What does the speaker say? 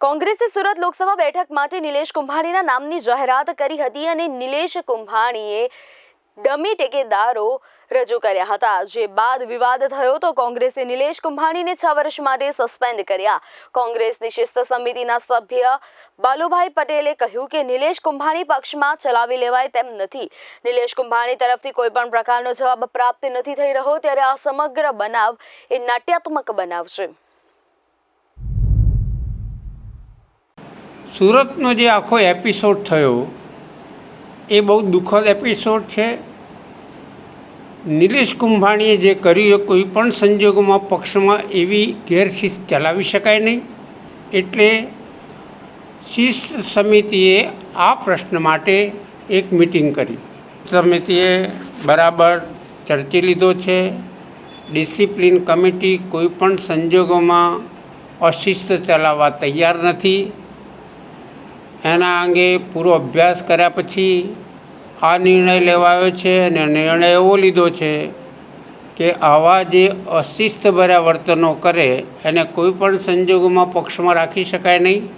કોંગ્રેસે સુરત લોકસભા બેઠક માટે નિલેશ કુંભાણીના નામની જાહેરાત કરી હતી અને નિલેશ કુંભાણીએ ડમી ટેકેદારો રજૂ કર્યા હતા. જે બાદ વિવાદ થયો તો કોંગ્રેસે નિલેશ કુંભાણીને છ વર્ષ માટે સસ્પેન્ડ કર્યા. કોંગ્રેસની શિસ્ત સમિતિના સભ્ય બાલુભાઈ પટેલે કહ્યું કે નિલેશ કુંભાણી પક્ષમાં ચલાવી લેવાય તેમ નથી. નિલેશ કુંભાણી તરફથી કોઈ પણ પ્રકારનો જવાબ પ્રાપ્ત નથી થઈ રહ્યો, ત્યારે આ સમગ્ર બનાવ એ નાટ્યાત્મક બનાવ છે. સુરતનો જે આખો એપિસોડ થયો, એ બહુ દુઃખદ એપિસોડ છે. નિલેશ કુંભાણીએ જે કર્યું એ કોઈ પણ સંજોગોમાં, પક્ષમાં એવી ગેરશિસ્ત ચલાવી શકાય નહીં. એટલે શિસ્ત સમિતિએ આ પ્રશ્ન માટે એક મિટિંગ કરી. સમિતિએ બરાબર ચર્ચી લીધો છે. ડિસિપ્લિન કમિટી કોઈ પણ સંજોગોમાં અશિસ્ત ચલાવવા તૈયાર નથી. એના અંગે પૂરો અભ્યાસ કર્યા પછી આ નિર્ણય લેવાયો છે અને નિર્ણય એવો લીધો છે કે આવા જે અશિસ્તભર્યા વર્તનો કરે, એને કોઈ પણ સંજોગોમાં પક્ષમાં રાખી શકાય નહીં.